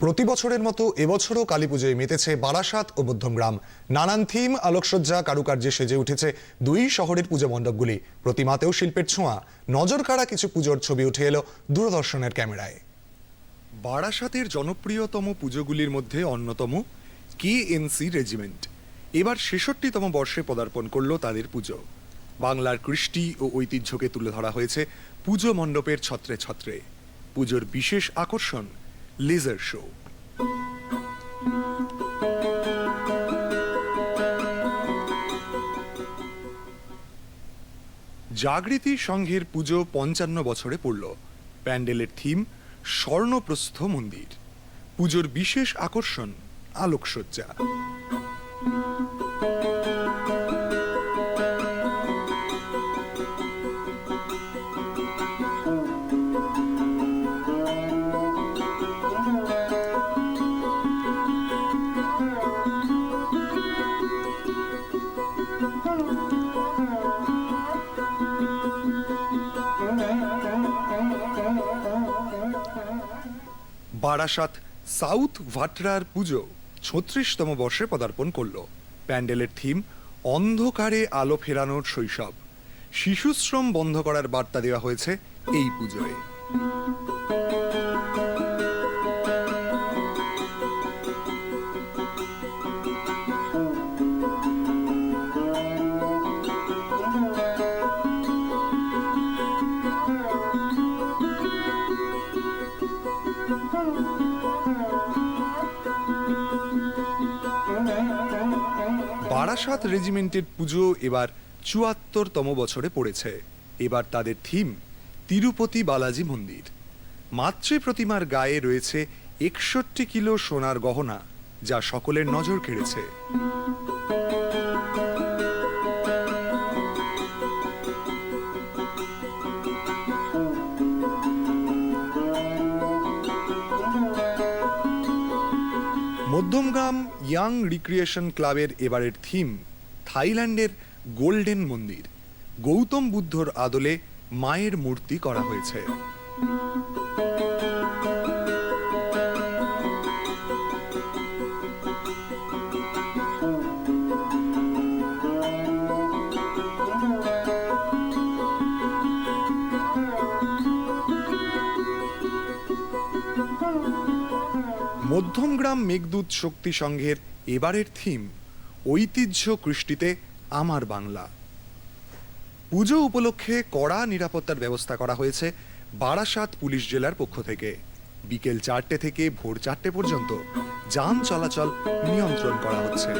প্রতি বছরের মতো এবছরও কালী পুজোয় মেতেছে বারাসাত ও মধ্যমগ্রাম নানান থিম, আলোকসজ্জা, কারুকার্যে সেজে উঠেছে দুই শহরের পুজো মণ্ডপগুলি। প্রতিমাতেও শিল্পের ছোঁয়া। নজর কাড়া কিছু পুজোর ছবি উঠে এলো দূরদর্শনের ক্যামেরায়। বারাসাতের জনপ্রিয়তম পুজোগুলির মধ্যে অন্যতম কেএনসি রেজিমেন্ট। এবার ছেষট্টিতম বর্ষে পদার্পণ করল তাদের পুজো। বাংলার কৃষ্টি ও ঐতিহ্যকে তুলে ধরা হয়েছে পুজো মণ্ডপের ছত্রে ছত্রে। পুজোর বিশেষ আকর্ষণ লেজার শো জাগৃতি সংঘের পুজো পঞ্চান্ন বছরে পড়ল। প্যান্ডেলের থিম, স্বর্ণপ্রস্থ মন্দির। পুজোর বিশেষ আকর্ষণ, আলোকসজ্জা। বারাসাত সাউথ ভাটরার পুজো ছত্রিশতম বর্ষে পদার্পণ করল। প্যান্ডেলের থিম, অন্ধকারে আলো ফেরানোর শৈশব। শিশুশ্রম বন্ধ করার বার্তা দেওয়া হয়েছে এই পুজোয়। বারাসাত রেজিমেন্টের পুজো এবার চুয়াত্তরতম বছরে পড়েছে। এবার তাদের থিম তিরুপতি বালাজি মন্দির। মাতৃ প্রতিমার গায়ে রয়েছে একষট্টি কিলো সোনার গহনা, যা সকলের নজর কেড়েছে। মধ্যমগ্রাম ইয়াং রিক্রিয়েশন ক্লাবের এবারের থিম, থাইল্যান্ডের গোল্ডেন মন্দির। গৌতম বুদ্ধর আদলে মায়ের মূর্তি করা হয়েছে। মধ্যমগ্রাম মেঘদূত শক্তি সংঘের এবারের থিম, ঐতিহ্য কৃষ্টিতে আমার বাংলা। পুজো উপলক্ষে কড়া নিরাপত্তার ব্যবস্থা করা হয়েছে বারাসাত পুলিশ জেলার পক্ষ থেকে। বিকেল চারটে থেকে ভোর চারটে পর্যন্ত যান চলাচল নিয়ন্ত্রণ করা হচ্ছে।